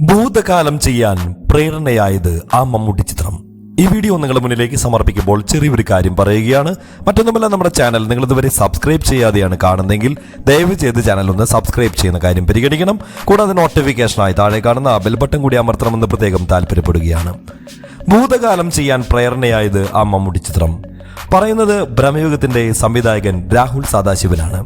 ഭൂതകാലം ചെയ്യാൻ പ്രേരണയായത് ആ മമ്മൂട്ടി ചിത്രം. ഈ വീഡിയോ നിങ്ങളുടെ മുന്നിലേക്ക് സമർപ്പിക്കുമ്പോൾ ചെറിയൊരു കാര്യം പറയുകയാണ്. മറ്റൊന്നുമല്ല നമ്മുടെ ചാനൽ നിങ്ങൾ ഇതുവരെ സബ്സ്ക്രൈബ് ചെയ്യാതെയാണ് കാണുന്നതെങ്കിൽ ദയവ് ചെയ്ത് ചാനൽ ഒന്ന് സബ്സ്ക്രൈബ് ചെയ്യുന്ന കാര്യം പരിഗണിക്കണം. കൂടാതെ നോട്ടിഫിക്കേഷനായി താഴെ കാണുന്ന ബെൽ ബട്ടൺ കൂടി അമർത്തണമെന്ന് പ്രത്യേകം താല്പര്യപ്പെടുകയാണ്. ഭൂതകാലം ചെയ്യാൻ പ്രേരണയായത് ആ മമ്മൂട്ടി ചിത്രം. പറയുന്നത് ഭ്രമയുഗത്തിന്റെ സംവിധായകൻ രാഹുൽ സദാശിവനാണ്.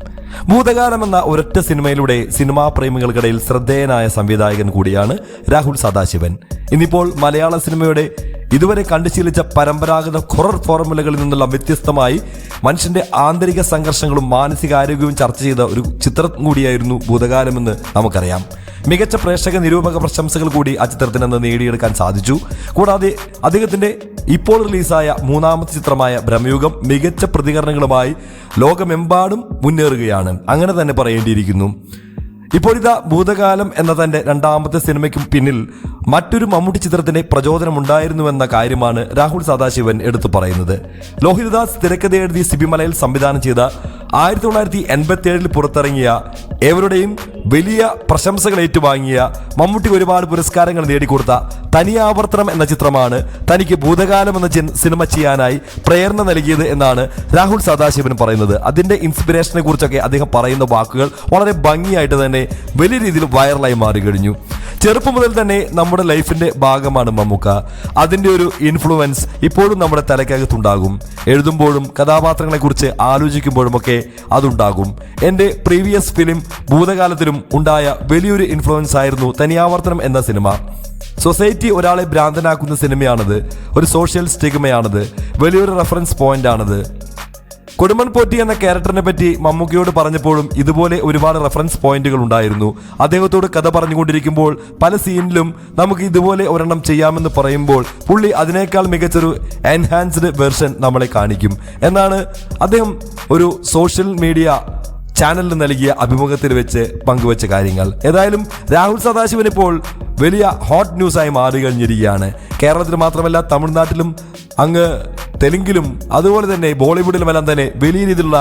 ഭൂതകാലം എന്ന ഒരൊറ്റ സിനിമയിലൂടെ സിനിമാ പ്രേമികൾക്കിടയിൽ ശ്രദ്ധേയനായ സംവിധായകൻ കൂടിയാണ് രാഹുൽ സദാശിവൻ. ഇന്നിപ്പോൾ മലയാള സിനിമയുടെ ഇതുവരെ കണ്ടുശീലിച്ച പരമ്പരാഗത ഹൊറർ ഫോർമുലകളിൽ നിന്നുള്ള വ്യത്യസ്തമായി മനുഷ്യന്റെ ആന്തരിക സംഘർഷങ്ങളും മാനസികാരോഗ്യവും ചർച്ച ചെയ്ത ഒരു ചിത്രം കൂടിയായിരുന്നു ഭൂതകാലമെന്ന് നമുക്കറിയാം. മികച്ച പ്രേക്ഷക നിരൂപക പ്രശംസകൾ കൂടി ആ ചിത്രത്തിന് അന്ന് നേടിയെടുക്കാൻ സാധിച്ചു. കൂടാതെ അദ്ദേഹത്തിന്റെ ഇപ്പോൾ റിലീസായ മൂന്നാമത്തെ ചിത്രമായ ഭ്രമയുഗം മികച്ച പ്രതികരണങ്ങളുമായി ലോകമെമ്പാടും മുന്നേറുകയാണ്. അങ്ങനെ തന്നെ പറയേണ്ടിയിരിക്കുന്നു. ഇപ്പോഴിതാ ഭൂതകാലം എന്ന തന്റെ രണ്ടാമത്തെ സിനിമയ്ക്ക് പിന്നിൽ മറ്റൊരു മമ്മൂട്ടി ചിത്രത്തിന്റെ പ്രചോദനമുണ്ടായിരുന്നുവെന്ന കാര്യമാണ് രാഹുൽ സദാശിവൻ എടുത്തു പറയുന്നത്. ലോഹിതദാസ് തിരക്കഥ എഴുതി സിബിമലയിൽ സംവിധാനം ചെയ്ത ആയിരത്തി തൊള്ളായിരത്തി എൺപത്തി ഏഴിൽ പുറത്തിറങ്ങിയ ഏവരുടെയും വലിയ പ്രശംസകൾ ഏറ്റുവാങ്ങിയ മമ്മൂട്ടി ഒരുപാട് പുരസ്കാരങ്ങൾ നേടിക്കൊടുത്ത തനിയാവർത്തനം എന്ന ചിത്രമാണ് തനിക്ക് ഭൂതകാലം എന്ന സിനിമ ചെയ്യാനായി പ്രേരണ നൽകിയത് എന്നാണ് രാഹുൽ സദാശിവൻ പറയുന്നത്. അതിന്റെ ഇൻസ്പിറേഷനെ കുറിച്ചൊക്കെ അദ്ദേഹം പറയുന്ന വാക്കുകൾ വളരെ ഭംഗിയായിട്ട് തന്നെ വലിയ രീതിയിൽ വൈറലായി മാറി കഴിഞ്ഞു ചെറുപ്പം മുതൽ തന്നെ നമ്മുടെ ലൈഫിന്റെ ഭാഗമാണ് മമ്മൂക്ക. അതിന്റെ ഒരു ഇൻഫ്ലുവൻസ് ഇപ്പോഴും നമ്മുടെ തലയ്ക്കകത്തുണ്ടാകും. എഴുതുമ്പോഴും കഥാപാത്രങ്ങളെക്കുറിച്ച് ആലോചിക്കുമ്പോഴുമൊക്കെ അതുണ്ടാകും. എന്റെ പ്രീവിയസ് ഫിലിം ഭൂതകാലത്തിലും ഉണ്ടായ വലിയൊരു ഇൻഫ്ലുവൻസ് ആയിരുന്നു തനിയാവർത്തനം എന്ന സിനിമ. സൊസൈറ്റി ഒരാളെ ഭ്രാന്തനാക്കുന്ന സിനിമയാണത്. ഒരു സോഷ്യൽ സ്റ്റിഗ്മയാണത് വലിയൊരു റെഫറൻസ് പോയിന്റ് ആണത്. കൊടുമൺ പോറ്റി എന്ന ക്യാരക്ടറിനെ പറ്റി മമ്മൂക്കിയോട് പറഞ്ഞപ്പോഴും ഇതുപോലെ ഒരുപാട് റെഫറൻസ് പോയിന്റുകൾ ഉണ്ടായിരുന്നു. അദ്ദേഹത്തോട് കഥ പറഞ്ഞുകൊണ്ടിരിക്കുമ്പോൾ പല സീനിലും നമുക്ക് ഇതുപോലെ ഒരെണ്ണം ചെയ്യാമെന്ന് പറയുമ്പോൾ പുള്ളി അതിനേക്കാൾ മികച്ചൊരു എൻഹാൻസ്ഡ് വെർഷൻ നമ്മളെ കാണിക്കും. എന്നാണ് അദ്ദേഹം ഒരു സോഷ്യൽ മീഡിയ ചാനലിന് നൽകിയ അഭിമുഖത്തിൽ വെച്ച് പങ്കുവച്ച കാര്യങ്ങൾ. ഏതായാലും രാഹുൽ സദാശിവൻ ഇപ്പോൾ വലിയ ഹോട്ട് ന്യൂസായി മാറി കഴിഞ്ഞിരിക്കുകയാണ് കേരളത്തിൽ മാത്രമല്ല തമിഴ്നാട്ടിലും അങ്ങ് തെലുങ്കിലും അതുപോലെ തന്നെ ബോളിവുഡിലുമെല്ലാം തന്നെ വലിയ രീതിയിലുള്ള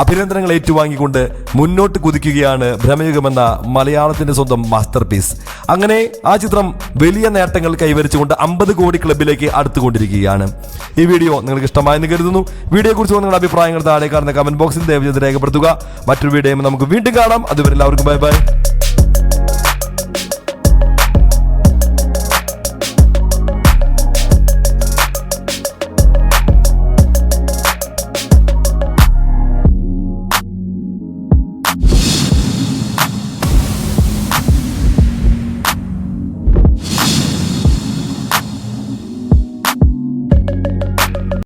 അഭിനന്ദനങ്ങൾ ഏറ്റുവാങ്ങിക്കൊണ്ട് മുന്നോട്ട് കുതിക്കുകയാണ് ഭ്രമയുഗമെന്ന മലയാളത്തിന്റെ സ്വന്തം മാസ്റ്റർ പീസ്. അങ്ങനെ ആ ചിത്രം വലിയ നേട്ടങ്ങൾ കൈവരിച്ചുകൊണ്ട് അമ്പത് കോടി ക്ലബിലേക്ക് അടുത്തുകൊണ്ടിരിക്കുകയാണ്. ഈ വീഡിയോ നിങ്ങൾക്ക് ഇഷ്ടമായെന്ന് കരുതുന്നു. വീഡിയോയെക്കുറിച്ച് നിങ്ങളുടെ അഭിപ്രായങ്ങൾ താഴെ കാണുന്ന കമന്റ് ബോക്സിൽ ദയവചെയ്ത് രേഖപ്പെടുത്തുക. മറ്റൊരു വീഡിയോ നമുക്ക് വീണ്ടും കാണാം. അതുവരെ എല്ലാവർക്കും ബൈ ബൈ.